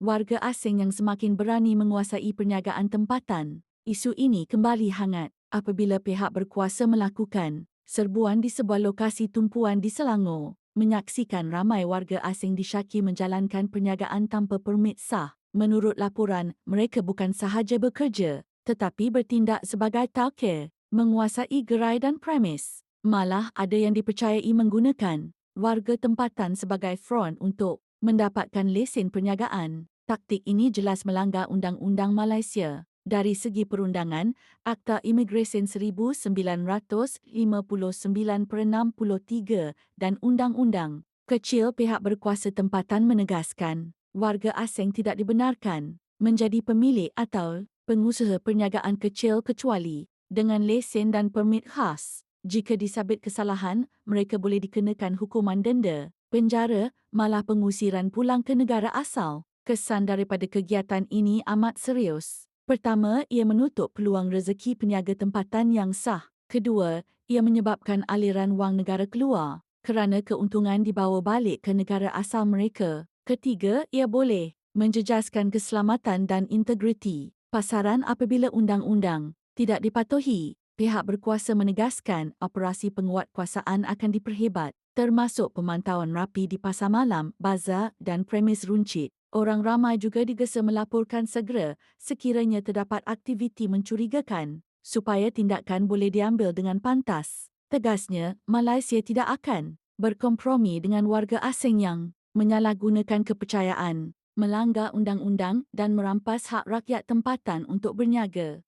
warga asing yang semakin berani menguasai perniagaan tempatan. Isu ini kembali hangat apabila pihak berkuasa melakukan serbuan di sebuah lokasi tumpuan di Selangor, menyaksikan ramai warga asing disyaki menjalankan perniagaan tanpa permit sah. Menurut laporan, mereka bukan sahaja bekerja, tetapi bertindak sebagai talkir, menguasai gerai dan premis. Malah ada yang dipercayai menggunakan warga tempatan sebagai front untuk mendapatkan lesen perniagaan. Taktik ini jelas melanggar Undang-Undang Malaysia dari segi perundangan, Akta Imigresen 1959 per 63 dan Undang-Undang Kecil pihak berkuasa tempatan menegaskan, warga asing tidak dibenarkan menjadi pemilik atau pengusaha perniagaan kecil kecuali dengan lesen dan permit khas. Jika disabit kesalahan, mereka boleh dikenakan hukuman denda, penjara, malah pengusiran pulang ke negara asal. Kesan daripada kegiatan ini amat serius. Pertama, ia menutup peluang rezeki peniaga tempatan yang sah. Kedua, ia menyebabkan aliran wang negara keluar kerana keuntungan dibawa balik ke negara asal mereka. Ketiga, ia boleh menjejaskan keselamatan dan integriti pasaran apabila undang-undang tidak dipatuhi. Pihak berkuasa menegaskan operasi penguatkuasaan akan diperhebat termasuk pemantauan rapi di pasar malam, bazar dan premis runcit. Orang ramai juga digesa melaporkan segera sekiranya terdapat aktiviti mencurigakan supaya tindakan boleh diambil dengan pantas. Tegasnya, Malaysia tidak akan berkompromi dengan warga asing yang menyalahgunakan kepercayaan, melanggar undang-undang dan merampas hak rakyat tempatan untuk berniaga.